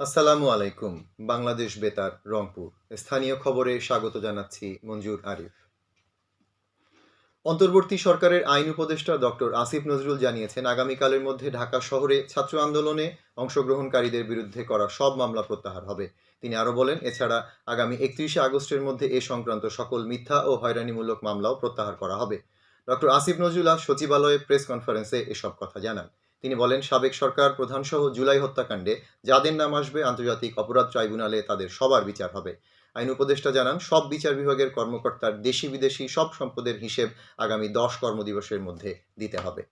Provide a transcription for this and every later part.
আসসালামু আলাইকুম, বাংলাদেশ বেতার, রংপুর। স্থানীয় খবরে স্বাগত জানাচ্ছি মঞ্জুর আরিফ। অন্তর্বর্তী সরকারের আইন উপদেষ্টা ডক্টর আসিফ নজরুল জানিয়েছেন, আগামীকালের মধ্যে ঢাকা শহরে ছাত্র আন্দোলনে অংশগ্রহণকারীদের বিরুদ্ধে করা সব মামলা প্রত্যাহার হবে। তিনি আরও বলেন, এছাড়া আগামী একত্রিশে আগস্টের মধ্যে এ সংক্রান্ত সকল মিথ্যা ও হয়রানিমূলক মামলাও প্রত্যাহার করা হবে। ডক্টর আসিফ নজরুল সচিবালয়ে প্রেস কনফারেন্সে এসব কথা জানান। তিনি বলেন, সাবেক সরকার প্রধানসহ জুলাই হত্যাকাণ্ডে যাদের নাম আসবে আন্তর্জাতিক অপরাধ ট্রাইব্যুনালে তাদের সবার বিচার হবে। আইন উপদেষ্টা জানান, সব বিচার বিভাগের কর্মকর্তার দেশি বিদেশি সব সম্পদের হিসেব আগামী দশ কর্মদিবসের মধ্যে দিতে হবে।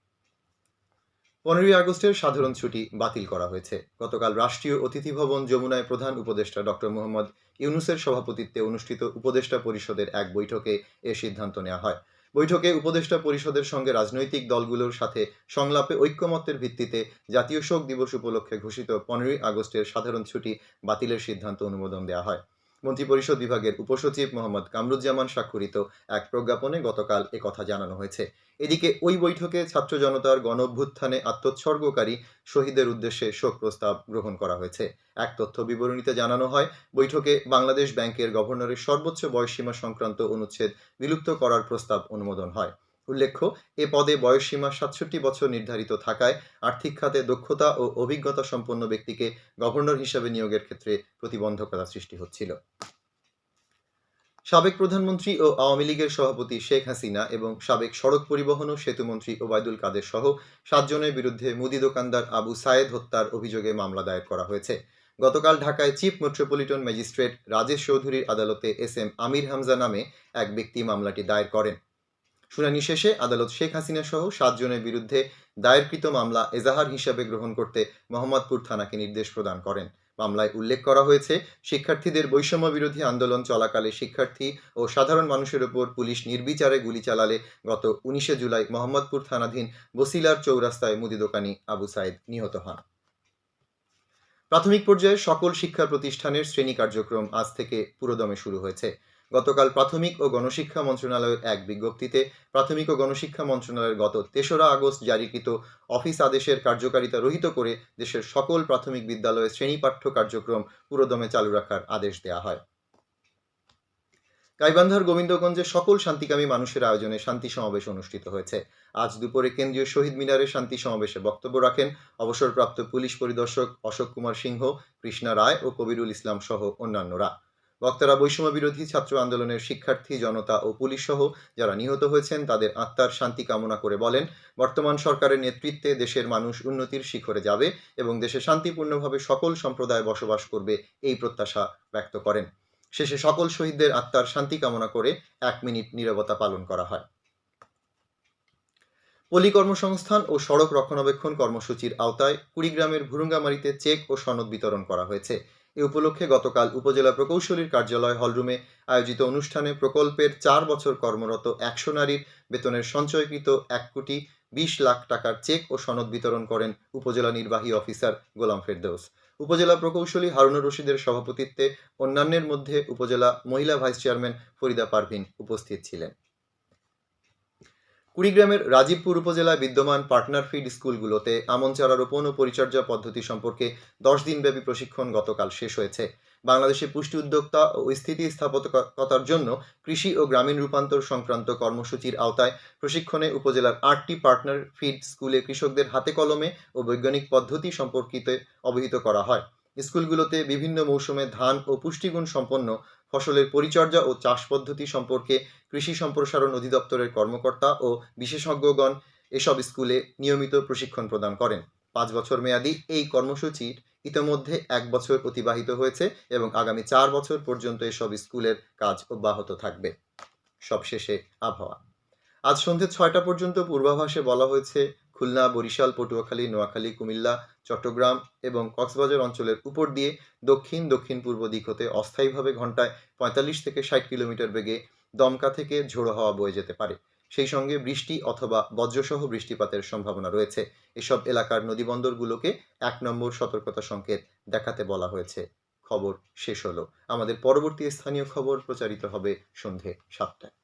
পনেরোই আগস্টের সাধারণ ছুটি বাতিল করা হয়েছে। গতকাল রাষ্ট্রীয় অতিথি ভবন যমুনায় প্রধান উপদেষ্টা ডক্টর মোহাম্মদ ইউনুসের সভাপতিত্বে অনুষ্ঠিত উপদেষ্টা পরিষদের এক বৈঠকে এ সিদ্ধান্ত নেওয়া হয়। বৈঠকে উপদেষ্টা পরিষদের সঙ্গে রাজনৈতিক দলগুলোর সাথে সংলাপে ঐক্যমত্যের ভিত্তিতে জাতীয় শোক দিবস উপলক্ষে ঘোষিত পনেরোই আগস্টের সাধারণ ছুটি বাতিলের সিদ্ধান্ত অনুমোদন দেওয়া হয়। মন্ত্রিপরিষদ বিভাগের উপসচিব মোহাম্মদ কামরুজ্জামান স্বাক্ষরিত এক প্রজ্ঞাপনে গতকাল কথা জানানো হয়েছে। এদিকে ওই বৈঠকে ছাত্র জনতার গণ অভ্যুত্থানে আত্মোৎসর্গকারী শহীদের উদ্দেশ্যে শোক প্রস্তাব গ্রহণ করা হয়েছে। এক তথ্য বিবরণীতে জানানো হয়, বৈঠকে বাংলাদেশ ব্যাংকের গভর্নরের সর্বোচ্চ বয়সসীমা সংক্রান্ত অনুচ্ছেদ বিলুপ্ত করার প্রস্তাব অনুমোদন হয়। উল্লেখ্য, এ পদে বয়সসীমা সাতষট্টি বছর নির্ধারিত থাকায় আর্থিক খাতে দক্ষতা ও অভিজ্ঞতা সম্পন্ন ব্যক্তিকে গভর্নর হিসেবে নিয়োগের ক্ষেত্রে প্রতিবন্ধকতা সৃষ্টি হচ্ছিল। সাবেক প্রধানমন্ত্রী ও আওয়ামী লীগের সভাপতি শেখ হাসিনা এবং সাবেক সড়ক পরিবহন ও সেতুমন্ত্রী ওবায়দুল কাদের সহ সাতজনের বিরুদ্ধে মুদি দোকানদার আবু সায়েদ হত্যার অভিযোগে মামলা দায়ের করা হয়েছে। গতকাল ঢাকায় চিফ মেট্রোপলিটন ম্যাজিস্ট্রেট রাজেশ চৌধুরীর আদালতে এস এম আমির হামজা নামে এক ব্যক্তি মামলাটি দায়ের করেন। শুনানি শেষে আদালত শেখ হাসিনা সহ সাতজনের বিরুদ্ধে দায়েরকৃত মামলা এজাহার হিসাবে গ্রহণ করতে মোহাম্মদপুর থানাকে নির্দেশ প্রদান করেন। মামলায় উল্লেখ করা হয়েছে, শিক্ষার্থীদের বৈষম্য বিরোধী আন্দোলন চলাকালে শিক্ষার্থী ও সাধারণ মানুষের উপর পুলিশ নির্বিচারে গুলি চালালে গত উনিশে জুলাই মোহাম্মদপুর থানাধীন বসিলার চৌরাস্তায় মুদি দোকানি আবু সাইদ নিহত হন। প্রাথমিক পর্যায়ে সকল শিক্ষা প্রতিষ্ঠানের শ্রেণি কার্যক্রম আজ থেকে পুরোদমে শুরু হয়েছে। গতকাল প্রাথমিক ও গণশিক্ষা মন্ত্রণালয়ের এক বিজ্ঞপ্তিতে প্রাথমিক ও গণশিক্ষা মন্ত্রণালয়ের গত তেসরা আগস্ট জারিকৃত অফিস আদেশের কার্যকারিতা রহিত করে দেশের সকল প্রাথমিক বিদ্যালয়ে শ্রেণি পাঠ্য কার্যক্রম পুরোদমে চালু রাখার আদেশ দেওয়া হয়। গাইবান্ধার গোবিন্দগঞ্জে সকল শান্তিকামী মানুষের আয়োজনে শান্তি সমাবেশ অনুষ্ঠিত হয়েছে। আজ দুপুরে কেন্দ্রীয় শহীদ মিনারে শান্তি সমাবেশে বক্তব্য রাখেন অবসরপ্রাপ্ত পুলিশ পরিদর্শক অশোক কুমার সিংহ, কৃষ্ণা রায় ও কবিরুল ইসলাম সহ অন্যান্যরা। বক্তারা বৈষম্য বিরোধী ছাত্র আন্দোলনের শিক্ষার্থী, জনতা ও পুলিশ সহ যারা নিহত হয়েছেন, তাদের আত্মার শান্তি কামনা করে বলেন, বর্তমান সরকারের নেতৃত্বে দেশের মানুষ উন্নতির শিখরে যাবে এবং দেশে শান্তিপূর্ণভাবে সকল সম্প্রদায় বসবাস করবে এই প্রত্যাশা ব্যক্ত করেন। শেষে সকল শহীদদের আত্মার শান্তি কামনা করে এক মিনিট নিরবতা পালন করা হয়। পল্লী কর্মসংস্থান ও সড়ক রক্ষণাবেক্ষণ কর্মসূচির আওতায় কুড়িগ্রামের ভুরুঙ্গামারিতে চেক ও সনদ বিতরণ করা হয়েছে। এ উপলক্ষে গতকাল উপজেলা প্রকৌশলীর কার্যালয় হলরুমে আয়োজিত অনুষ্ঠানে প্রকল্পের চার বছর কর্মরত একশো নারীর বেতনের সঞ্চয়কৃত এক কোটি বিশ লাখ টাকার চেক ও সনদ বিতরণ করেন উপজেলা নির্বাহী অফিসার গোলাম ফেরদৌস। উপজেলা প্রকৌশলী হারুনুর রশিদের সভাপতিত্বে অন্যান্যের মধ্যে উপজেলা মহিলা ভাইস চেয়ারম্যান ফরিদা পারভিন উপস্থিত ছিলেন। কুড়িগ্রামের রাজীবপুর উপজেলায় বিদ্যমান পার্টনার ফিড স্কুলগুলোতে আমন চারা রোপণ ও পরিচর্যা পদ্ধতি সম্পর্কে দশ দিনব্যাপী প্রশিক্ষণ গতকাল শেষ হয়েছে। বাংলাদেশে পুষ্টি উদ্যোক্তা ও স্থিতি স্থাপত্যকতার জন্য কৃষি ও গ্রামীণ রূপান্তর সংক্রান্ত কর্মসূচির আওতায় প্রশিক্ষণে উপজেলার আটটি পার্টনার ফিড স্কুলে কৃষকদের হাতে কলমে ও বৈজ্ঞানিক পদ্ধতি সম্পর্কিত অবহিত করা হয়। স্কুলগুলোতে বিভিন্ন মৌসুমে ধান ও পুষ্টিগুণ সম্পন্ন ফসলের পরিচর্যা ও চাষ পদ্ধতি সম্পর্কে কৃষি সম্প্রসারণ অধিদপ্তরের কর্মকর্তা ও বিশেষজ্ঞগণ এসব স্কুলে নিয়মিত প্রশিক্ষণ প্রদান করেন। পাঁচ বছর মেয়াদি এই কর্মসূচির ইতিমধ্যে এক বছর অতিবাহিত হয়েছে এবং আগামী চার বছর পর্যন্ত এসব স্কুলের কাজ অব্যাহত থাকবে। সবশেষে আবহাওয়া। আজ সন্ধ্যে ছয়টা পর্যন্ত পূর্বাভাসে বলা হয়েছে, খুলনা, বরিশাল, পটুয়াখালী, নোয়াখালী, কুমিল্লা, চট্টগ্রাম এবং কক্সবাজার অঞ্চলের উপর দিয়ে দক্ষিণ দক্ষিণ পূর্ব দিক হতে অস্থায়ীভাবে ঘন্টায় পঁয়তাল্লিশ থেকে ষাট কিলোমিটার বেগে দমকা থেকে ঝোড়ো হাওয়া বয়ে যেতে পারে। সেই সঙ্গে বৃষ্টি অথবা বজ্রসহ বৃষ্টিপাতের সম্ভাবনা রয়েছে। এসব এলাকার নদীবন্দরগুলোকে এক নম্বর সতর্কতা সংকেত দেখাতে বলা হয়েছে। খবর শেষ হলো। আমাদের পরবর্তী স্থানীয় খবর প্রচারিত হবে সন্ধে সাতটায়।